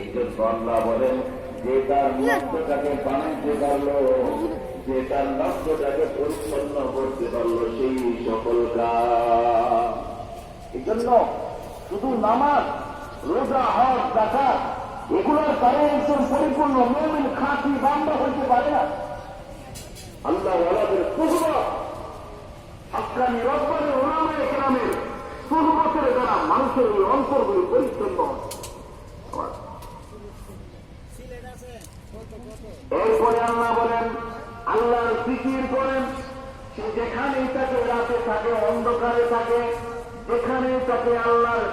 এই জন্য আল্লাহ বলেন যে তার রক্তটাকে বানাইতে পারল, যে তার জন্য শুধু নামাজ, রোজা, হজ দেখা এগুলোর তারা একজন পরিপূর্ণ মমিন খাঁটি বান্ধব হইতে পারে না আল্লাহ ওয়ালাদের সুহবা হাক্কানি রব্বানি ওলামা একরামের সুহবতের দ্বারা মানুষের অন্তরগুলি পরিচ্ছন্ন হয়। এরপরে আল্লাহ বলেন আল্লাহ ফিকির করেন, সে যেখানেই তাকে রাতে থাকে, অন্ধকারে থাকে, যেখানেই তাকে আল্লাহর